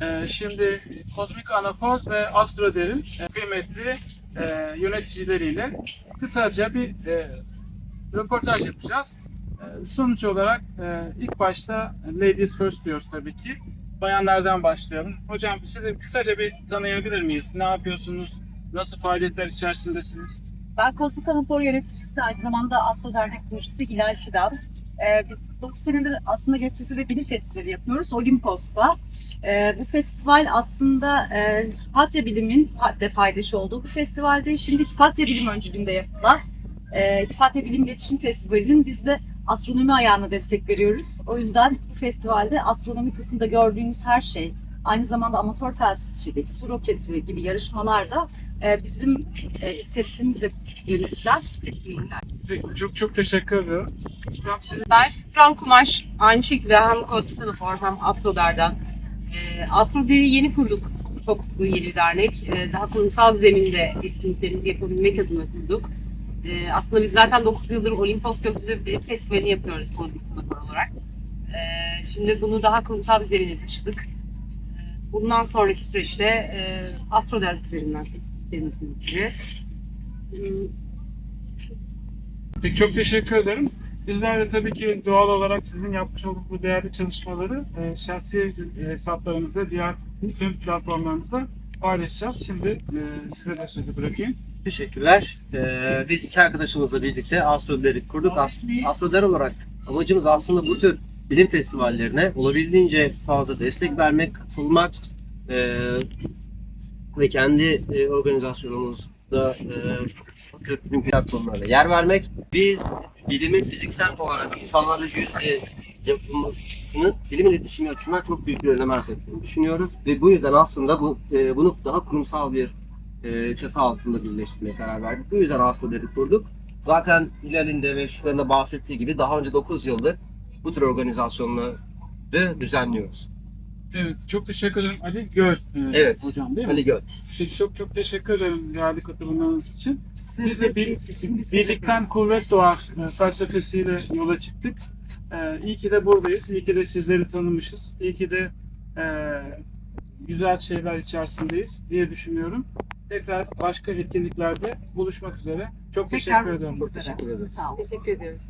Ee, şimdi Kozmik Anafor ve Astroder'in e, kıymetli e, yöneticileriyle kısaca bir e, röportaj yapacağız. Sonuç olarak ilk başta Ladies First diyoruz tabii ki. Bayanlardan başlayalım. Hocam sizi kısaca bir tanıyabilir miyiz? Ne yapıyorsunuz? Nasıl faaliyetler içerisindesiniz? Ben Kozmik Anapor yöneticisi, aynı zamanda Astro Dernek kurucusu Hilal Fidan. Ee, biz 9 senedir aslında gökyüzü ve bilim festivali yapıyoruz Olimpos'ta. Ee, bu festival aslında e, Hipatya Bilim'in de paydaşı olduğu bir festivalde. Şimdi Hipatya Bilim öncülüğünde yapılan e, Hipatya Bilim İletişim Festivali'nin biz de astronomi ayağına destek veriyoruz. O yüzden bu festivalde astronomi kısmında gördüğünüz her şey, aynı zamanda amatör telsizcilik, su roketi gibi yarışmalarda e, bizim e, inisiyatifimizle yönetilen etkinlikler. Çok çok teşekkür ediyorum. Ben Şükran Kumaş. Aynı şekilde hem Kozmik hem Afro'lardan. E, Afro Der'i yeni kurduk. Çok yeni bir dernek. E, daha kurumsal zeminde etkinliklerimizi yapabilmek adına kurduk. E, aslında biz zaten 9 yıldır Olimpos Gökyüzü Festivali yapıyoruz Kozmik olarak. Şimdi bunu daha kurumsal bir zemine taşıdık. Bundan sonraki süreçte e, Astro üzerinden etkinliklerimizi yürüteceğiz. E, Peki çok teşekkür ederim. Bizler de tabii ki doğal olarak sizin yapmış olduğunuz bu değerli çalışmaları e, şahsi hesaplarımızda, diğer tüm platformlarımızda paylaşacağız. Şimdi e, size de sözü bırakayım. Teşekkürler. Ee, biz iki arkadaşımızla birlikte Astroder'i kurduk. Ast- Astroder olarak amacımız aslında bu tür bilim festivallerine olabildiğince fazla destek vermek, katılmak ee, ve kendi e, organizasyonumuzda e, platformlarına yer vermek. Biz bilimin fiziksel olarak insanlarla yüz yüze yapılmasını bilim iletişimi açısından çok büyük bir önem arz ettiğini düşünüyoruz. Ve bu yüzden aslında bu e, bunu daha kurumsal bir e, çatı altında birleştirmeye karar verdik. Bu yüzden Astroder'i kurduk. Zaten Hilal'in de ve de bahsettiği gibi daha önce 9 yıldır bu tür organizasyonları düzenliyoruz. Evet, çok teşekkür ederim Ali Göl. e, Evet. Hocam değil mi? Ali Göl. Peki, çok çok teşekkür ederim değerli katılımlarınız için. Biz de bir, birlikten kuvvet doğar e, felsefesiyle yola çıktık. E, iyi ki de buradayız. İyi ki de sizleri tanımışız. İyi ki de e, güzel şeyler içerisindeyiz diye düşünüyorum. Tekrar başka etkinliklerde buluşmak üzere. Çok teşekkür ederim. Teşekkür ederiz. Sağ olun. teşekkür ediyoruz.